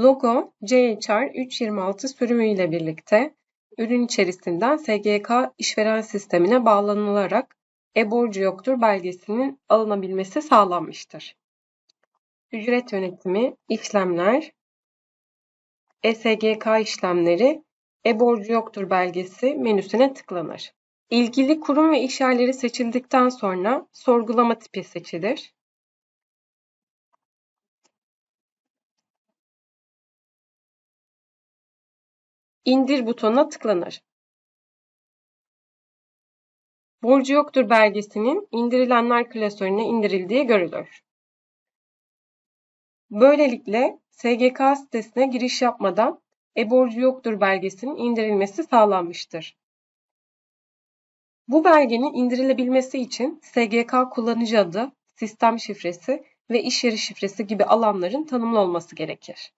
Logo CHR 326 sürümü ile birlikte ürün içerisinden SGK işveren sistemine bağlanılarak e-borcu yoktur belgesinin alınabilmesi sağlanmıştır. Ücret yönetimi, işlemler, ESGK işlemleri, e-borcu yoktur belgesi menüsüne tıklanır. İlgili kurum ve iş yerleri seçildikten sonra sorgulama tipi seçilir. İndir butonuna tıklanır. Borcu yoktur belgesinin indirilenler klasörüne indirildiği görülür. Böylelikle SGK sitesine giriş yapmadan e-borcu yoktur belgesinin indirilmesi sağlanmıştır. Bu belgenin indirilebilmesi için SGK kullanıcı adı, sistem şifresi ve iş yeri şifresi gibi alanların tanımlı olması gerekir.